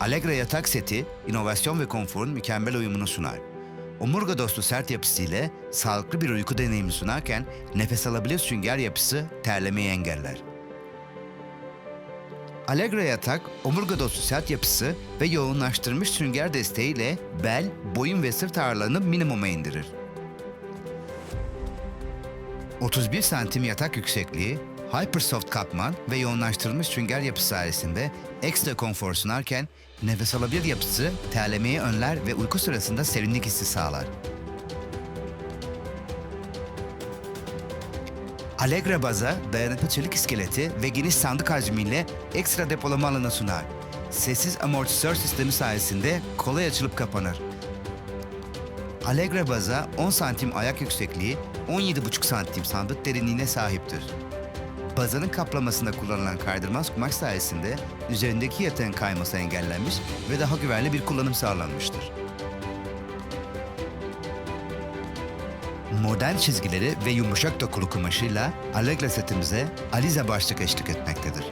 Allegra yatak seti, inovasyon ve konforun mükemmel uyumunu sunar. Omurga dostu sert yapısıyla sağlıklı bir uyku deneyimi sunarken nefes alabilir sünger yapısı terlemeyi engeller. Allegra yatak, omurga dostu sert yapısı ve yoğunlaştırmış sünger desteğiyle bel, boyun ve sırt ağırlığını minimuma indirir. 31 santim yatak yüksekliği, Hypersoft katman ve yoğunlaştırılmış sünger yapısı sayesinde ekstra konfor sunarken nefes alabilir yapısı terlemeyi önler ve uyku sırasında serinlik hissi sağlar. Allegra baza dayanıklı çelik iskeleti ve geniş sandık hacmiyle ekstra depolama alanı sunar. Sessiz amortisör sistemi sayesinde kolay açılıp kapanır. Allegra baza 10 santim ayak yüksekliği, 17,5 santim sandık derinliğine sahiptir. Bazanın kaplamasında kullanılan kaydırmaz kumaş sayesinde üzerindeki yatağın kayması engellenmiş ve daha güvenli bir kullanım sağlanmıştır. Modern çizgileri ve yumuşak dokulu kumaşıyla Allegra setimize Alize başlık eşlik etmektedir.